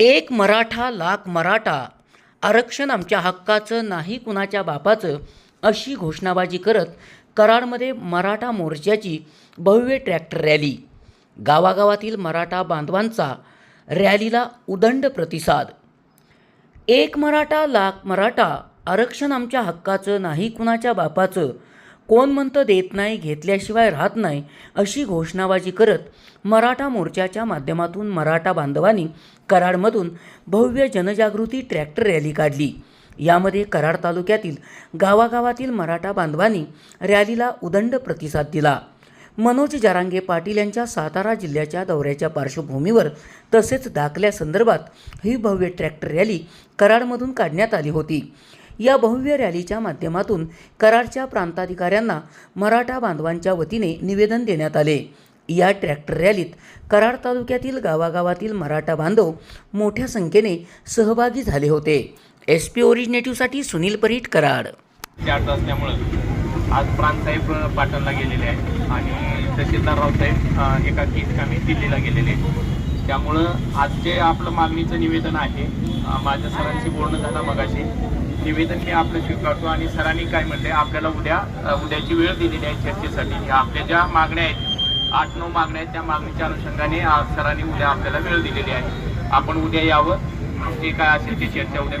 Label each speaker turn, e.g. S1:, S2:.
S1: एक मराठा लाख मराठा आरक्षण आमच्या हक्काचं नाही कुणाच्या बापाचं अशी घोषणाबाजी करत कराडमध्ये मराठा मोर्चाची भव्य ट्रॅक्टर रॅली. गावागावातील मराठा बांधवांचा रॅलीला उदंड प्रतिसाद. एक मराठा लाख मराठा आरक्षण आमच्या हक्काचं नाही कुणाच्या बापाचं कोण म्हणतं देत नाही घेतल्याशिवाय राहत नाही अशी घोषणाबाजी करत मराठा मोर्चाच्या माध्यमातून मराठा बांधवांनी कराडमधून भव्य जनजागृती ट्रॅक्टर रॅली काढली. यामध्ये कराड तालुक्यातील गावागावातील मराठा बांधवांनी रॅलीला उदंड प्रतिसाद दिला. मनोज जारांगे पाटील यांच्या सातारा जिल्ह्याच्या दौऱ्याच्या पार्श्वभूमीवर तसेच दाखल्यासंदर्भात ही भव्य ट्रॅक्टर रॅली कराडमधून काढण्यात आली होती. या भव्य रॅलीच्या माध्यमातून कराडच्या प्रांताधिकाऱ्यांना मराठा बांधवांच्या वतीने निवेदन देण्यात आले. या ट्रॅक्टर रॅलीत कराड तालुक्यातील गावागावातील मराठा बांधव मोठ्या संख्येने सहभागी झाले होते. एस पी ओरिजिनेटिव्हसाठी सुनील परीट कराड.
S2: चार्ज असल्यामुळं आज प्रांतसाहेब पाटणला गेलेले आहेत. आणि तहसीलदार रावसाहेब एका ठिकाणी दिल्लीला गेलेले त्यामुळं आज जे आपलं मागणीचं निवेदन आहे. माझ्या सरांशी बोलणं झालं मगाशी. निवेदन मी आपलं स्वीकारतो आणि सरांनी काय म्हणले आपल्याला उद्या उद्याची वेळ दिलेली आहे चर्चेसाठी. आपल्या ज्या मागण्या आहेत आठ नऊ मागण्या आहेत त्या मागणीच्या अनुषंगाने आज सरांनी उद्या आपल्याला वेळ दिलेली आहे. आपण उद्या यावं जे काय असेल ती चर्चा उद्या